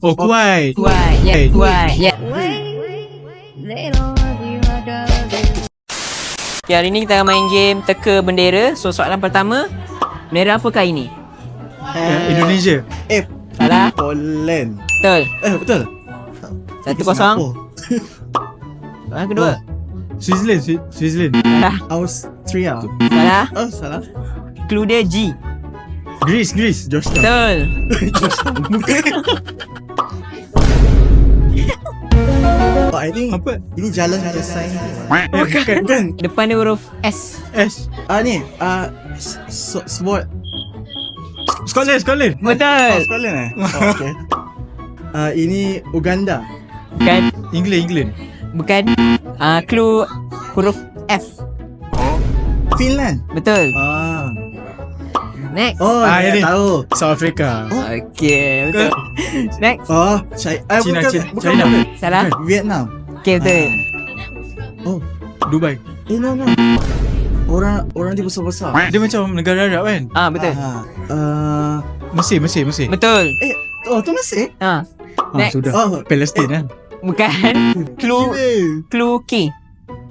Oh, Kuwait. Kuwait, ya, Eh, Kuwait, ya. Okay, hari ni kita akan main game teka bendera. So, soalan pertama, bendera apakah ini? Eh, Indonesia. Eh, Salah? Poland. Betul. Eh, betul. Satu kosong. Soalan kedua. Switzerland. Swi- Switzerland. Salah. Austria. Salah. Oh, salah. Clue dia G. Greece. Greece. Georgetown. Betul. Oh, I think Apa? ini jalan ke sign. Eh, bukan. Bukan. Depan dia huruf S. S. Ah ni, ah s- s- sport. Scotland. Scotland. Oh, Betul. Scotland eh? Oh, okay. Ah ini Uganda. Bukan. England. England. Bukan. Ah, clue huruf F. Finland. Betul. Ah. Next. Oh, Ah, saya ini. tahu. South Africa. Okay, betul. Next. Oh, China. Ah, China, bukan, China. bukan, China. bukan. Salah. Vietnam. Okay, betul. Oh, Dubai. eh no no. Orang orang dia besar-besar. Dia macam negara Arab kan? Ah, betul. Ah, ah, Mesir. Mesir. Mesir. Betul. eh, oh tu Mesir? Ah, Ah, Next. sudah. Oh, Palestin kan? bukan. Clue clue K.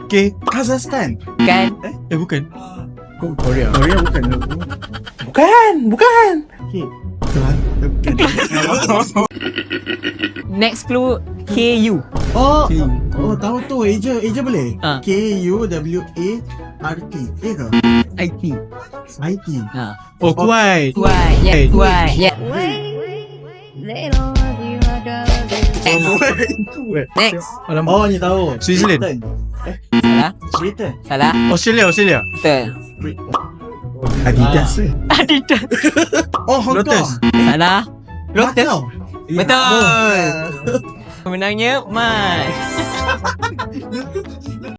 Okay. Kazakhstan. Bukan. Eh, bukan. Ko- Korea. Korea bukan. Bukan, bukan. Okay. Tuhan. Bukan. Next clue KU. Oh, Okay. oh tahu tu Asia Asia boleh? Ah. K U W A R T. Eh ke? IT. IT. Ha. Oh, Kuwait. Kuwait, ya, Eh, Kuwait, ya. Next. Alamak. Oh, ni tahu. Switzerland. Britain. Salah. Britain. Salah. Australia. Australia. Betul. Adidas. eh. Adidas. Oh, Hong Lotus. Kong. Salah. Lotus. Macau. Betul. Menangnya Mas.